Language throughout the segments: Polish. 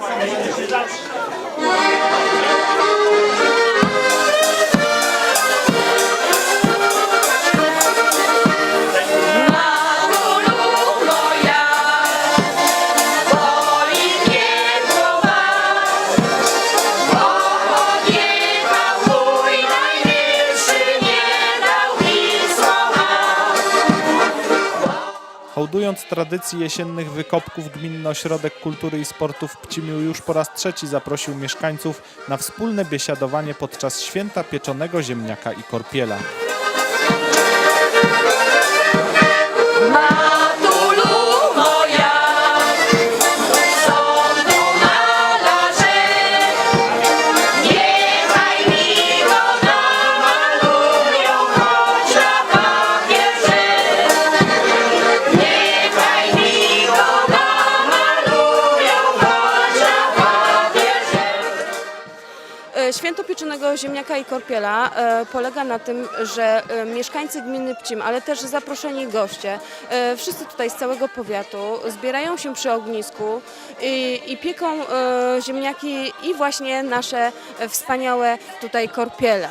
Obrigado. Hołdując tradycji jesiennych wykopków, Gminny Ośrodek Kultury i Sportu w Pcimiu już po raz trzeci zaprosił mieszkańców na wspólne biesiadowanie podczas święta pieczonego ziemniaka i korpiela. Święto pieczonego ziemniaka i korpiela e, polega na tym, że e, mieszkańcy gminy Pcim, ale też zaproszeni goście, e, wszyscy tutaj z całego powiatu zbierają się przy ognisku i, i pieką ziemniaki i właśnie nasze wspaniałe tutaj korpiele.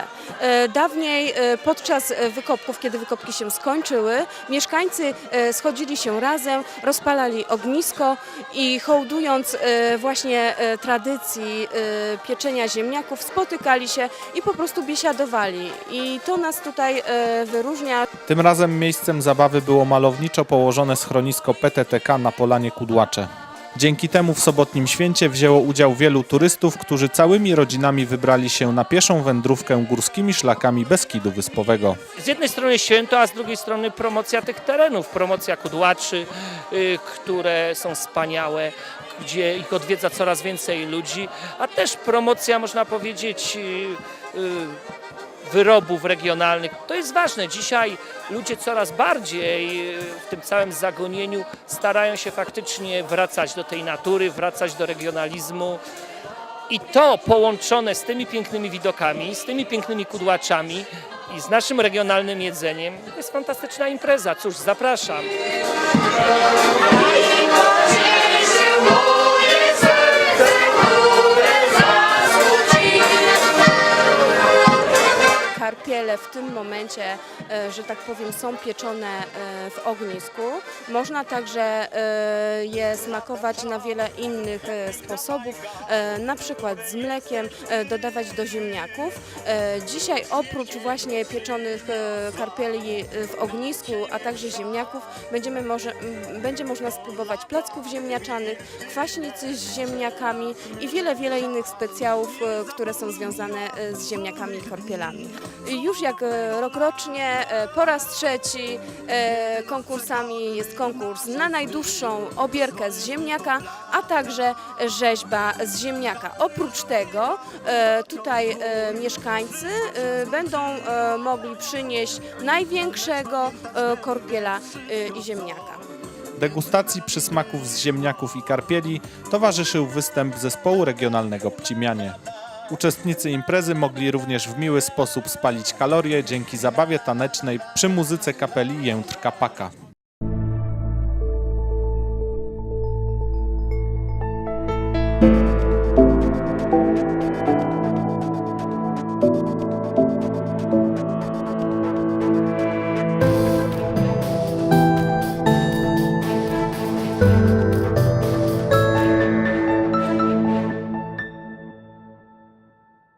Dawniej podczas wykopków, kiedy wykopki się skończyły, mieszkańcy schodzili się razem, rozpalali ognisko i hołdując właśnie tradycji pieczenia ziemniaków, spotykali się i po prostu biesiadowali. I to nas tutaj e, wyróżnia. Tym razem miejscem zabawy było malowniczo położone schronisko PTTK na Polanie Kudłacze. Dzięki temu w sobotnim święcie wzięło udział wielu turystów, którzy całymi rodzinami wybrali się na pieszą wędrówkę górskimi szlakami Beskidu Wyspowego. z jednej strony święto, a z drugiej strony promocja tych terenów, promocja kudłaczy, y, które są wspaniałe, gdzie ich odwiedza coraz więcej ludzi, a też promocja, można powiedzieć, y, y, wyrobów regionalnych. To jest ważne. Dzisiaj ludzie coraz bardziej y, w tym całym zagonieniu starają się faktycznie wracać do tej natury, wracać do regionalizmu. I to połączone z tymi pięknymi widokami, z tymi pięknymi kudłaczami i z naszym regionalnym jedzeniem, to jest fantastyczna impreza. Cóż, zapraszam. Oh. W tym momencie, e, że tak powiem, są pieczone e, w ognisku. Można także e, je smakować na wiele innych sposobów, na przykład z mlekiem, dodawać do ziemniaków. Dzisiaj oprócz właśnie pieczonych karpieli w ognisku, a także ziemniaków, będziemy może, będzie można spróbować placków ziemniaczanych, kwaśnicy z ziemniakami i wiele, wiele innych specjałów, które są związane z ziemniakami i korpielami. Już jak e, rokrocznie, e, po raz trzeci e, konkursami jest konkurs na najdłuższą obierkę z ziemniaka, a także rzeźba z ziemniaka. Oprócz tego tutaj mieszkańcy będą mogli przynieść największego korpiela i ziemniaka. Degustacji przysmaków z ziemniaków i karpieli towarzyszył występ zespołu regionalnego Pcimianie. Uczestnicy imprezy mogli również w miły sposób spalić kalorie dzięki zabawie tanecznej przy muzyce kapeli Jętrka Paka. thank